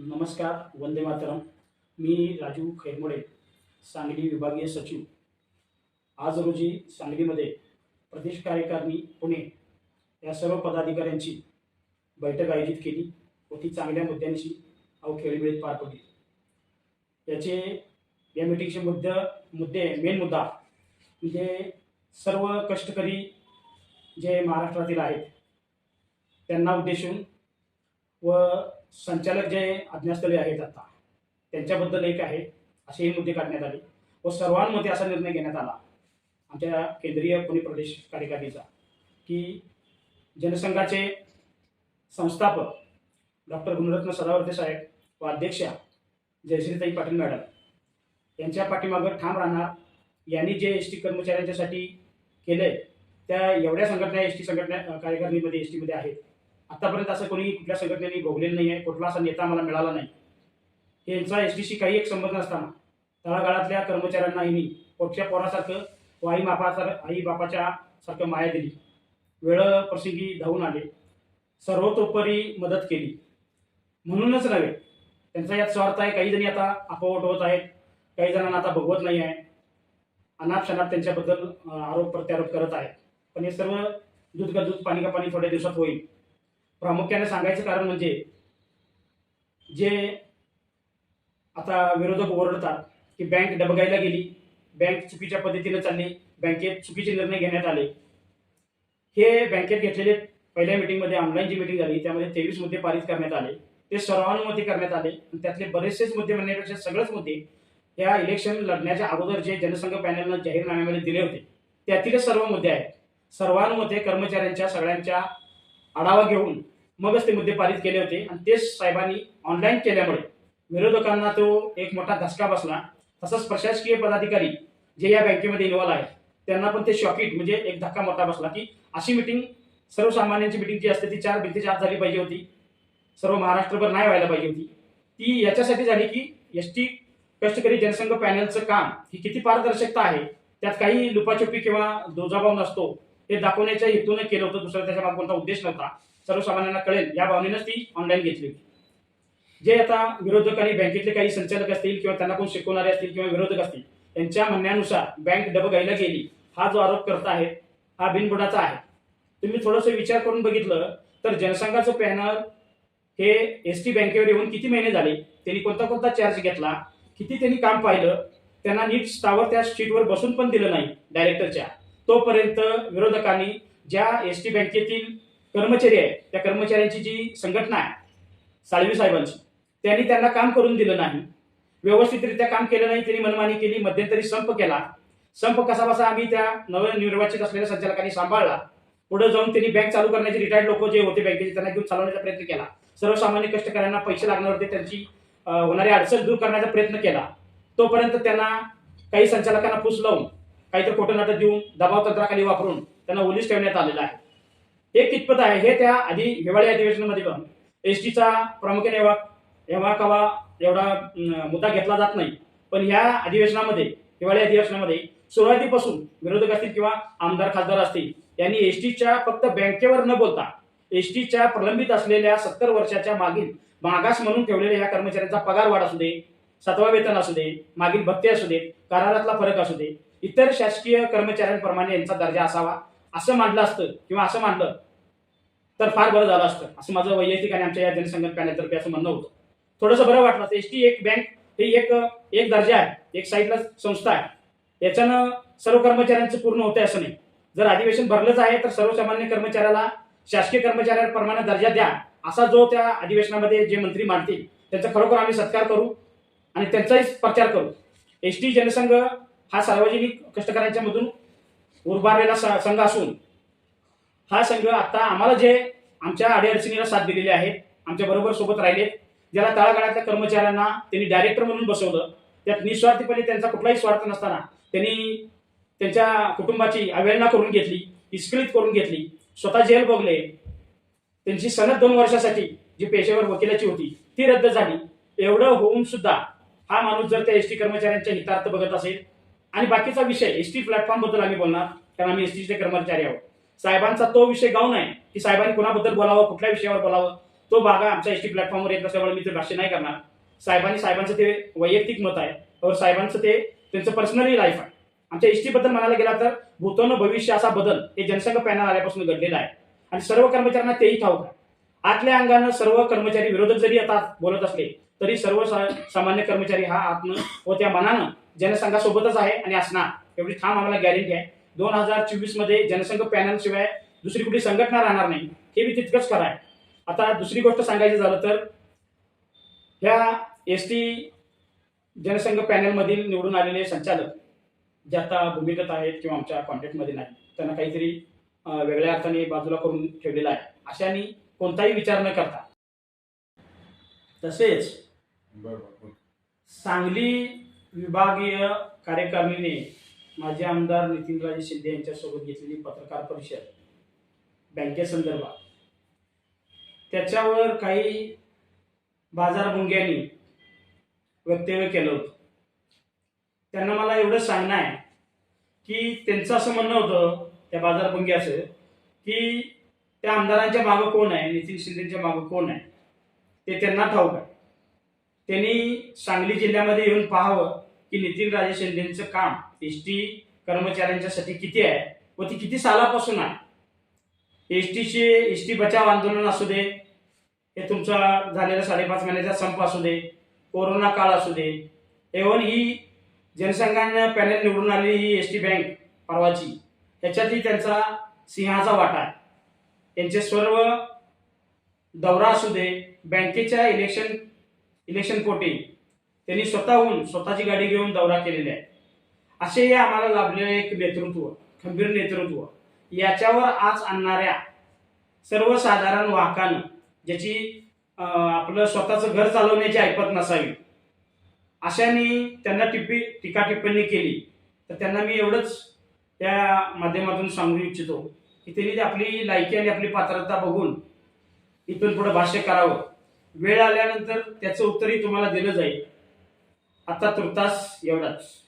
नमस्कार वंदे मातरम. मी राजू खैरमोडे सांगली विभागीय सचिव. आज रोजी सांगलीमध्ये प्रदेश कार्यकारिणी पुणे या सर्व पदाधिकाऱ्यांची बैठक आयोजित केली. व ती चांगल्या मुद्द्यांशी अव खेळीमेळीत पार पडली. याचे या मिटिंगचे मुद्दे मुद्दे मेन मुद्दा म्हणजे सर्व कष्टकरी जे महाराष्ट्रातील आहेत त्यांना उद्देशून व संचालक जे अज्ञास्थळी आहेत आता त्यांच्याबद्दल एक आहे असेही मुद्दे काढण्यात आले व सर्वांमध्ये असा निर्णय घेण्यात आला. आमच्या केंद्रीय पुणे प्रदेश कार्यकारिणीचा की जनसंघाचे संस्थापक डॉक्टर गुणरत्न सदावर्ते साहेब व अध्यक्षा जयश्रीताई पाटील मॅडम यांच्या पाठीमागं ठाम राहणार यांनी जे एस टी कर्मचाऱ्यांच्यासाठी केलं आहे त्या एवढ्या संघटना एस टी संघटना कार्यकारिणीमध्ये एस टीमध्ये आहेत. आतापर्यंत असं कोणी कुठल्या संघटनेने भोगलेलं नाही आहे कुठला असा नेता मला मिळाला नाही. यांचा एस डीशी काही एक संबंध नसताना तळागाळातल्या कर्मचाऱ्यांनाही पोटच्या पोरासारखं व आई बापासार आई बापाच्या सारखं माया दिली. वेळ प्रसिद्धी धावून आले. सर्वतोपरी मदत केली. म्हणूनच नव्हे त्यांचा यात स्वार्थ आहे. काही जणी आता अपवट होत आहेत. काही जणांना आता बघवत नाही आहे. अनापशनाप त्यांच्याबद्दल आरोप प्रत्यारोप करत आहेत. पण हे सर्व दूध का दूध पाणी का पाणी थोड्या दिवसात होईल. प्रामुख्याने सांगायचं कारण म्हणजे जे आता विरोधक ओरडतात की बँक डबगायला गेली बँक चुकीच्या पद्धतीने चालली बँकेत चुकीचे निर्णय घेण्यात आले. हे बँकेत घेतलेले पहिल्या मिटिंगमध्ये ऑनलाईन जी मिटिंग झाली त्यामध्ये तेवीस मुद्दे पारित करण्यात आले. ते सर्वानुमती करण्यात आले. आणि त्यातले बरेचसेच मुद्दे म्हणण्यापेक्षा सगळेच मुद्दे या इलेक्शन लढण्याच्या अगोदर जे जनसंघ पॅनलनं जाहीरनाम्यामध्ये दिले होते त्यातीलच सर्व मुद्दे आहेत. सर्वानुमते कर्मचाऱ्यांच्या सगळ्यांच्या आढावा घेऊन मगच ते मुद्दे पारित केले होते. आणि तेच साहेबांनी ऑनलाईन केल्यामुळे विरोधकांना तो एक मोठा धसका बसला. तसंच प्रशासकीय पदाधिकारी जे या बँकेमध्ये इन्व्हॉल्व आहेत त्यांना पण ते शॉकिट म्हणजे एक धक्का मोठा बसला की अशी मिटिंग सर्वसामान्यांची मिटिंग जी असते ती चार भिंतीच्या आत झाली पाहिजे होती. सर्व महाराष्ट्रभर नाही व्हायला पाहिजे होती. ती याच्यासाठी झाली की एस टी कष्टकरी जनसंघ पॅनलचं काम ही किती पारदर्शकता आहे त्यात काही लुपाछुपी किंवा दुजाभाव नसतो. हे दाखवण्याच्या हेतूने केलं होतं. दुसरा त्याच्यामागे कोणता उद्देश नव्हता. सर्वसामान्यांना कळेल या भावनेनंच ती ऑनलाईन घेतली होती. जे आता विरोधक आणि बँकेतले काही संचालक असतील किंवा त्यांना कोण शिकवणारे असतील किंवा विरोधक असतील त्यांच्या म्हणण्यानुसार बँक डबगाईला गेली. हा जो आरोप करत आहे हा बिनबुडाचा आहे. तुम्ही थोडंसं विचार करून बघितलं तर जनसंघाचं पॅनल हे एस टी बँकेवर येऊन किती महिने झाले त्यांनी कोणता कोणता चार्ज घेतला किती त्यांनी काम पाहिलं त्यांना नीट स्टावर त्या सीटवर बसून पण दिलं नाही डायरेक्टरच्या तोपर्यंत विरोधकांनी ज्या एस टी बँकेतील कर्मचारी आहे त्या कर्मचाऱ्यांची जी संघटना आहे साळवी साहेबांची त्यांनी त्यांना काम करून दिलं नाही. व्यवस्थितरित्या काम केलं नाही त्यांनी मनमानी केली मध्यंतरी संप केला. संप कसा बसा आम्ही त्या नवनिर्वाचित असलेल्या संचालकांनी सांभाळला. पुढे जाऊन त्यांनी बँक चालू करण्याचे रिटायर्ड लोक जे होते बँकेचे त्यांना घेऊन चालवण्याचा प्रयत्न केला. सर्वसामान्य कष्टकऱ्यांना पैसे लागणार होते त्यांची होणारी अडचण दूर करण्याचा प्रयत्न केला. तोपर्यंत त्यांना काही संचालकांना फूस लावून काहीतरी खोटं नाटक देऊन दबाव तंत्राखाली वापरून त्यांना ओलीस ठेवण्यात आलेला आहे. हे कितपत आहे? हे त्या आधी हिवाळी अधिवेशनामध्ये पण एस टीचा प्रामुख्याने एव्हा एव्हा कवा एवढा मुद्दा घेतला जात नाही. पण ह्या अधिवेशनामध्ये हिवाळी अधिवेशनामध्ये सुरुवातीपासून विरोधक असतील किंवा आमदार खासदार असतील यांनी एस टीच्या फक्त बँकेवर न बोलता एस टीच्या प्रलंबित असलेल्या सत्तर वर्षाच्या मागील मागास म्हणून ठेवलेल्या या कर्मचाऱ्यांचा पगार वाढ असू दे सातवा वेतन असू दे मागील भत्ते असू देत करारातला फरक असू दे इतर शासकीय कर्मचाऱ्यांप्रमाणे यांचा दर्जा असावा. असं मांडलं असतं किंवा असं मांडलं तर फार बरं झालं असतं. असं माझं वैयक्तिक आणि आमच्या या जनसंघ पॅनलतर्फे असं म्हणणं होतं. थोडंसं बरं वाटलं एस टी एक बँक ही एक एक दर्जा आहे. एक साईडला संस्था आहे. याच्यानं सर्व कर्मचाऱ्यांचं पूर्ण होतंय असं नाही. जर अधिवेशन भरलंच आहे तर सर्वसामान्य कर्मचाऱ्याला शासकीय कर्मचाऱ्यांप्रमाणे दर्जा द्या. असा जो त्या अधिवेशनामध्ये जे मंत्री मांडतील त्यांचा खरोखर आम्ही सत्कार करू आणि त्यांचाही प्रचार करू. एस टी जनसंघ हा सार्वजनिक कष्टकऱ्यांच्या मधून उभारलेला स- संघ असून हा संघ आता आम्हाला जे आमच्या अडीअडचणीला साथ दिलेली आहे आमच्या बरोबर सोबत राहिले ज्याला तळागाळातल्या कर्मचाऱ्यांना त्यांनी डायरेक्टर म्हणून बसवलं त्यात निस्वार्थीपणे त्यांचा कुठलाही स्वार्थ नसताना त्यांनी त्यांच्या कुटुंबाची अवहेलना करून घेतली विस्कळीत करून घेतली स्वतः जेल बघले त्यांची सनद दोन वर्षासाठी जी पेशेवर वकिलाची होती ती रद्द झाली. एवढं होऊन सुद्धा हा माणूस जर त्या एस टी कर्मचाऱ्यांच्या हितार्थ बघत असेल आणि बाकीचा विषय एस टी प्लॅटफॉर्मबद्दल आम्ही बोलणार कारण आम्ही एस टीचे कर्मचारी आहोत. साहेबांचा तो विषय गाव नाही की साहेबांनी कोणाबद्दल बोलावं कुठल्या विषयावर बोलावं तो भाग आमच्या एस टी प्लॅटफॉर्मवर येत असल्यामुळे मी ते भाष्य नाही करणार. साहेबांनी साहेबांचं ते वैयक्तिक मत आहे और साहेबांचं ते त्यांचं पर्सनली लाईफ आहे. आमच्या एसबद्दल म्हणायला गेला तर भूतोन भविष्य असा बदल हे जनसंघ पॅनल आल्यापासून घडलेला आहे. आणि सर्व कर्मचाऱ्यांना तेही ठाऊक आहे. आतल्या अंगानं सर्व कर्मचारी विरोधक जरी आता बोलत असले तरी सर्व सामान्य कर्मचारी हा आत्म व त्या मनानं जनसंघासोबतच आहे आणि असणार. एवढी ठाम आम्हाला गॅरंटी आहे. दोन हजार चोवीसमध्ये जनसंघ पॅनल शिवाय दुसरी कुठली संघटना राहणार नाही. हे बी तितकंच खरं आहे. आता दुसरी गोष्ट सांगायची झालं तर ह्या एस टी जनसंघ पॅनलमधील निवडून आलेले संचालक जे आता भूमिगत आहेत किंवा आमच्या कॉन्टॅक्टमध्ये नाही त्यांना काहीतरी वेगळ्या अर्थाने बाजूला करून ठेवलेला आहे. अशाने कोणताही विचार न करता. तसेच सांगली विभागीय कार्यकारिणीने माजी आमदार नितीनराजे शिंदे यांच्यासोबत घेतलेली पत्रकार परिषद बँकेसंदर्भात. त्याच्यावर काही बाजारभुंग्यांनी वक्तव्य केलं होतं. त्यांना मला एवढं सांगणं आहे की त्यांचं असं म्हणणं होतं त्या बाजारभुंग्याचं की त्या आमदारांच्या मागं कोण आहे नितीन शिंदेच्या मागं कोण आहे ते त्यांना ठाऊक आहे. त्यांनी सांगली जिल्ह्यामध्ये येऊन पाहावं की नितीन राजे शिंदेचं काम एस टी कर्मचाऱ्यांच्यासाठी किती आहे व ती किती सालापासून आहे? एस टीचे एस टी बचाव आंदोलन असू दे हे तुमचा झालेला साडेपाच महिन्याचा संप असू दे कोरोना काळ असू दे एव्हन ही जनसंघानं पॅनल निवडून आलेली ही एस टी बँक परवाची ह्याच्यातही त्यांचा सिंहाचा वाटा आहे. त्यांचे सर्व दौरा असू दे बँकेच्या इलेक्शन इलेक्शन पोटी त्यांनी स्वतःहून स्वतःची गाडी घेऊन दौरा केलेला आहे. असे हे आम्हाला लाभलेले एक नेतृत्व खंबीर नेतृत्व. याच्यावर आज आणणाऱ्या सर्वसाधारण वाहकानं ज्याची आपलं स्वतःचं घर चालवण्याची ऐपत नसावी. अशाने त्यांना टिप्पी टीका टिप्पणी केली. तर त्यांना मी एवढंच त्या माध्यमातून सांगू इच्छितो की त्यांनी आपली लायकी आणि आपली पात्रता बघून इथून पुढे भाष्य करावं. वेळ आल्यानंतर त्याचं उत्तरही तुम्हाला दिलं जाईल. आता तुर्तास एवढाच.